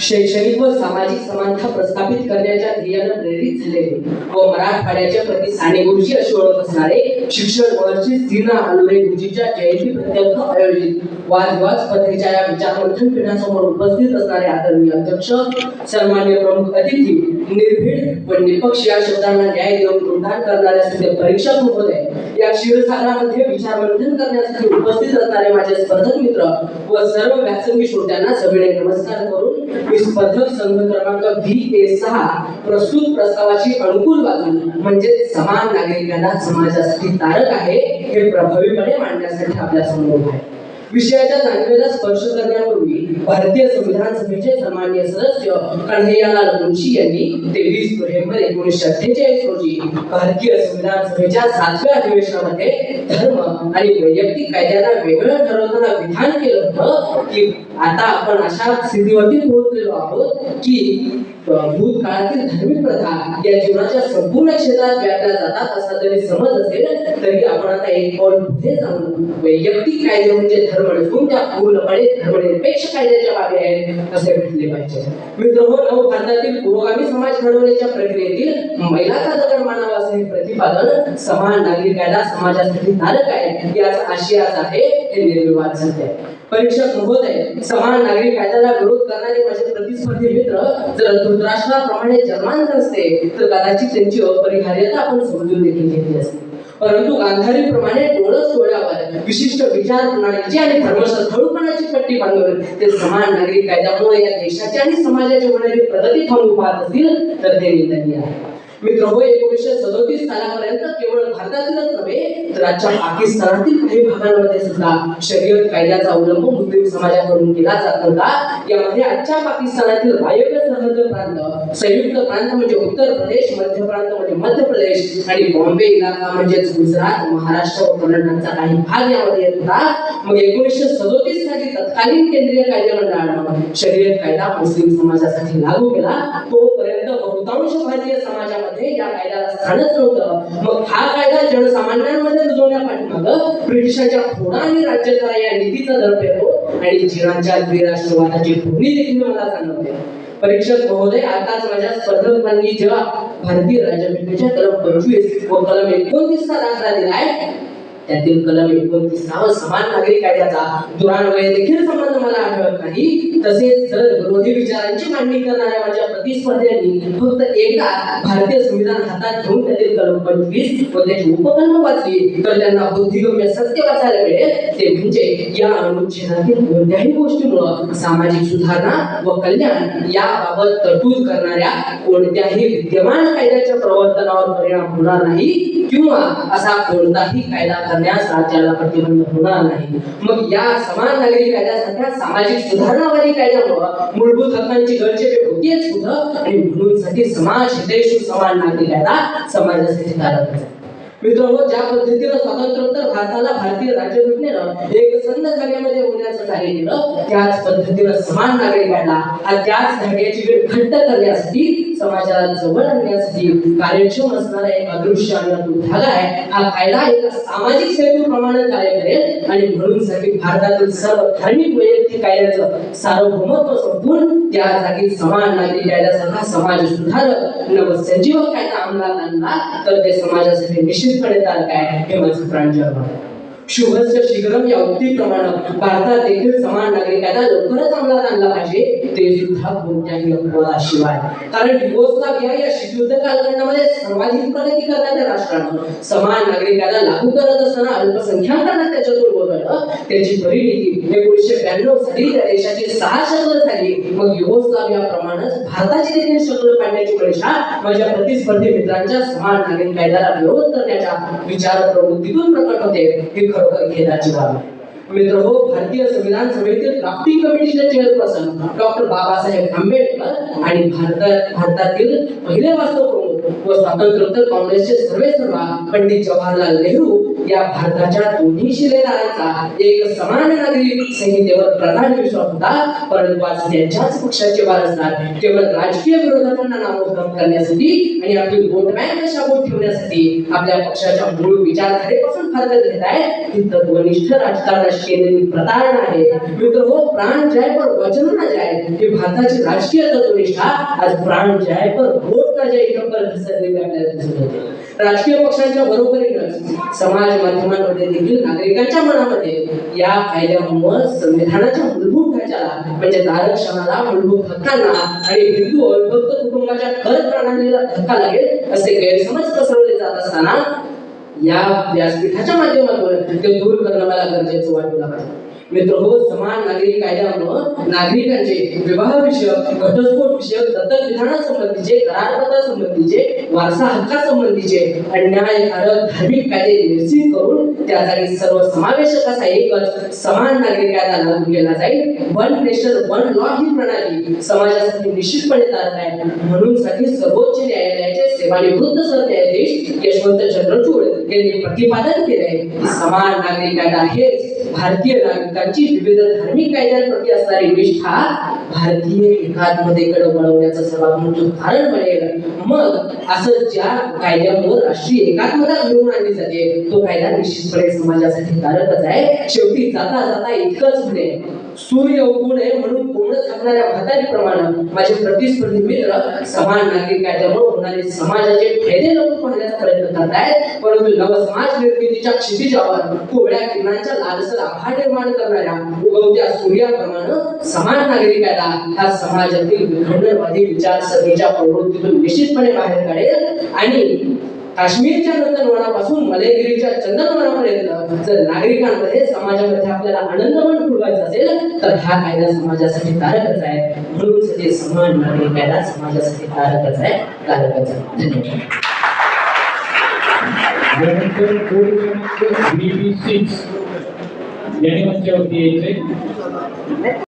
शैक्षणिक व सामाजिक समानता प्रस्थापित करण्याच्या ध्येयानं प्रेरित झालेले व मराठवाड्याच्या प्रति साने गुरुजी अशी ओळख असणारे शिक्षण महर्षी श्रीना आलुरे गुरुजीच्या जयंती प्रत्यर्थ आयोजित वादविवाद स्पर्धेच्या या विचारमंथन पीठासमोर उपस्थित असणारे आदरणीय अध्यक्ष सन्मान्य प्रमुख अतिथी निर्भीड व निपक्ष या शब्दांना न्याय देऊन प्रोत्साहन करणारे सध्या परीक्षक महोदय या क्षीरसागरामध्ये विचारमंथन करण्यासाठी उपस्थित असणारे माझे स्पर्धक मित्र व सर्व व्यासंगी श्रोत्यांना सगळे नमस्कार करून मी स्पर्धक संघ क्रमांक व्ही ए सहा प्रस्तुत प्रस्तावाची अनुकूल बाजू म्हणजे समान नागरिकांना समाजासाठी तारक आहे हे प्रभावीपणे मांडण्यासाठी आपल्यासमोर आहे. विषयाच्या जाणीवेला स्पर्श करण्यापूर्वी भारतीय संविधान सभेचे सन्मान्य सदस्य कन्हैयालाल मुंशी यांनी तेवीस नोव्हेंबर एकोणीसशे अठ्ठेचाळीस रोजी भारतीय संविधान सभेच्या सातव्या अधिवेशनामध्ये धर्म आणि वैयक्तिक कायद्याला वेगळं ठरवताना विधान केलं होतं की आता आपण अशा स्थितीवरती पोहोचलेलो आहोत की भूतकाळातील धार्मिक प्रथा या जीवनाच्या संपूर्ण क्षेत्रात व्यापल्या जातात असा जरी समज असेल तरी आपण आता एक पाऊल पुढे जाऊन वैयक्तिक कायदे म्हणजे धर्म नसून त्या पूर्णपणे धर्मनिरपेक्ष कायद्याच्या बाबी आहेत असे म्हटले पाहिजे. मित्र हो नव भारतातील पुरोगामी समाज घडवण्याच्या प्रक्रियेतील महिलाचा दगड मानावा असे हे प्रतिपादन समान नागरिक कायदा समाजासाठी धारक आहे. याचा आशयाच आहे हे निर्विवाद सत्य आहे परीक्षक महोदय समान नागरिक कायद्याला विरोध करणारे माझे प्रतिस्पर्धी मित्र जर धृतराष्ट्राप्रमाणे जन्मांत असते तर कदाचित त्यांची अपरिहार्यता आपण समजून देखील घेतली असते. परंतु गांधारीप्रमाणे डोळस डोळ्यावर विशिष्ट विचार प्रणालीची आणि धर्मश्रद्धळूपणाची पट्टी बांधून ते समान नागरिक कायद्यामुळे या देशाच्या आणि समाजाच्या होणारी प्रगती थांबू पाहत असतील तर ते निंदनीय आहे. मित्र हो, एकोणीसशे सदोतीस सालापर्यंत केवळ भारतातीलच नव्हे तर आजच्या पाकिस्तानातील काही भागांमध्ये सुद्धा शरीयत कायद्याचा अवलंब मुस्लिम समाजाकडून केला जात होता. यामध्ये आजच्या पाकिस्तानातील वायव्य सरहद प्रांत संयुक्त प्रांत म्हणजे उत्तर प्रदेश मध्य प्रांत म्हणजे मध्य प्रदेश आणि बॉम्बे इलाका म्हणजेच गुजरात महाराष्ट्र व कर्नाटकचा काही भाग यामध्ये येत होता. मग एकोणीसशे सदोतीस साली तत्कालीन केंद्रीय कायदेमंडळानं शरीयत कायदा मुस्लिम समाजासाठी लागू केला. तोपर्यंत बहुतांश भारतीय समाजामध्ये मध्ये या कायद्याला स्थानच नव्हतं. मग हा कायदा जनसामान्यांमध्ये रुजवण्यापाठीमागं ब्रिटिशांच्या फोडा आणि राज्याचा या नीतीचा दर्प येतो आणि जिरांच्या द्विराष्ट्रवादाची भूमी देखील मला सांगते परीक्षक महोदय आताच माझ्या स्पर्धकांनी जेव्हा भारतीय राज्यघटनेच्या कलम पंचवीस व कलम एकोणतीसचा दाखला दिलाय त्यातील कलम एकोणतीसावा समान नागरिक कायद्याचा दुरान्वय देखील संबंध मला आढळत नाही. तसेच जर विरोधी विचारांची मांडणी करणाऱ्या माझ्या प्रतिस्पर्ध्यांनी फक्त एकदा भारतीय संविधान हातात घेऊन त्यातील कलम पंचवीस व त्याची उपकल्प वाचली तर त्यांना बुद्धिगम्य सत्य वाचायला मिळेल. ते म्हणजे या अनुच्छेदातील कोणत्याही गोष्टीमुळं सामाजिक सुधारणा व कल्याण याबाबत तरतूद करणाऱ्या कोणत्याही विद्यमान कायद्याच्या प्रवर्तनावर परिणाम होणार नाही किंवा असा कोणताही कायदा करण्यास राज्याला प्रतिबंध होणार नाही. मग या समान नागरी कायद्यासारख्या सामाजिक सुधारणावादी कायद्यामुळं मूलभूत हक्कांची गरजेचे होतीच होतं. आणि म्हणून साठी समाज हितेशू समान नागरिक कायदा समाजासाठी कारण मित्रांनो ज्या पद्धतीनं स्वातंत्र्योत्तर भारताला भारतीय राज्यघटनेनं एक संध जागेमध्ये होण्याचं कार्य केलं त्याच पद्धतीनं समान नागरिक कायदा हा त्याच धाग्याची वेळ घट्ट करण्यासाठी समाजाला जवळ आणण्यासाठी कार्यक्षम असणारा एक अदृश्य आणि अतूट धागा आहे. हा कायदा एका सामाजिक सेतूप्रमाणे कार्य करेल आणि म्हणून साठी भारतातील सर्व धार्मिक वैयक्तिक कायद्याचं सार्वभौमत्व संपून त्या जागी समान नागरिक कायद्यासारखा समाज सुधारक नवसंजीवक कायदा अंमलात आणला तर ते समाजासाठी निश्चित निश्चितपणे तारक आहे हे माझं प्रांजळ मत आहे. शुभस्य शीघ्रम या उक्तीप्रमाणे भारतात देखील समान नागरिक कायदा लवकरच अंमलात आणला पाहिजे ते सुद्धा कोणत्याही अपवादाशिवाय. कारण युगोस्लाविया या शिशुद्ध कालखंडामध्ये सर्वाधिक प्रगती करणाऱ्या राष्ट्रानं समान नागरिक कायदा लागू करत असताना अल्पसंख्याकांना त्याच्यातून वगळलं त्याची परिणिती एकोणीसशे ब्याण्णव साली त्या देशाची सहा शक्ल झाली. मग युगोस्लाविया प्रमाणेच भारताची देखील शक्ल पाडण्याची परीक्षा माझ्या प्रतिस्पर्धी मित्रांच्या समान नागरिक कायद्याला विरोध करण्याच्या विचार प्रवृत्तीतून प्रकट होते. ही खरोखर खेदाची बाब आहे मित्र हो भारतीय संविधान सभेतील ड्राफ्टिंग कमिटीचे चेअरपर्सन डॉक्टर बाबासाहेब आंबेडकर आणि भारतात भारतातील पहिले वास्तव प्रमुख व स्वातंत्र्योत्तर काँग्रेसचे सर्वे सर्वा पंडित जवाहरलाल नेहरू या भारताच्या दोन्ही शिलेदारांचा एक समान नागरिक संहितेवर प्रधान विश्वास होता. परंतु आज त्यांच्याच पक्षाचे वारसदार केवळ राजकीय विरोधकांना नामोहरम करण्यासाठी आणि आपली वोट बँक शाबूत ठेवण्यासाठी आपल्या पक्षाच्या मूळ विचारधारेपासून फारकत घेत आहेत ही तत्वनिष्ठ राजकारणाशी केलेली प्रतारणा आहे. मित्र हो प्राण जाय पर वचन ना जाय. ही भारताची राजकीय तत्वनिष्ठा. आज प्राण जाय पर वोट न जाय घसरलेली आपल्याला दिसत होते. राजकीय पक्षांच्या बरोबरीनंच समाज माध्यमांमध्ये देखील नागरिकांच्या मनामध्ये या कायद्यामुळे संविधानाच्या मूलभूत ढाच्याला म्हणजे आरक्षणाला मूलभूत हक्कांना आणि हिंदू अविभक्त कुटुंबाच्या कर प्रणालीला धक्का लागेल असे गैरसमज पसरवले जात असताना या व्यासपीठाच्या माध्यमातून ते दूर करणं मला गरजेचं वाटू लागलं मित्र हो समान नागरिक कायद्यामुळं नागरिकांचे विवाह विषयक घटस्फोट विषयक दत्तक विधानासंबंधीचे करारपत्रासंबंधीचे वारसा हक्कासंबंधीचे अन्यायकारक धार्मिक कायदे निश्चित करून त्या जागी सर्वसमावेशक असा एकच समान नागरिक कायदा लागू केला जाईल. वन नेशन वन लॉ ही प्रणाली समाजासाठी निश्चितपणे चालत आहे. म्हणून साठी सर्वोच्च न्यायालयाचे सेवानिवृत्त सरन्यायाधीश यशवंत चंद्रचूड यांनी प्रतिपादन केले की समान नागरिक कायदा हेच भारतीय नागरिकांची विविध धार्मिक कायद्यांप्रती असणारी निष्ठा भारतीय एकात्मतेकडे वळवण्याचं सर्वात मोठं कारण बनेल. मग असं ज्या कायद्यामुळे राष्ट्रीय एकात्मता घडवून आणली जाते तो कायदा निश्चितपणे समाजासाठी कारकच आहे. शेवटी जाता जाता इतकंच म्हणे सूर्य उगू नये म्हणून कोंबड झाकणाऱ्या म्हातारीप्रमाणे माझे प्रतिस्पर्धी मित्र समान नागरिक कायद्यामुळे होणारे समाजाचे फायदे नको पाहण्याचा प्रयत्न करतायत परंतु नवसमाज निर्मितीच्या क्षितिजावर कोवळ्या किरणांच्या लालसर आभा निर्माण करणाऱ्या उगवत्या सूर्याप्रमाणे समान नागरिक कायदा हा समाजातील विखंडनवादी विचारसरणीच्या प्रवृत्तीतून निश्चितपणे बाहेर काढेल. आणि काश्मीरच्या नंदनवनापासून मलेगिरीच्या चंदनवनापर्यंत जर नागरिकांमध्ये समाजामध्ये आपल्याला आनंदवन फुलवायचं असेल तर हा कायदा समाजासाठी कारकच आहे. म्हणून सगळे समान नागरिक कायदा समाजासाठी कारकच आहे. कारकच आहे. धन्यवाद. यानंतर कोड क्रमांक BB6 याने यायचे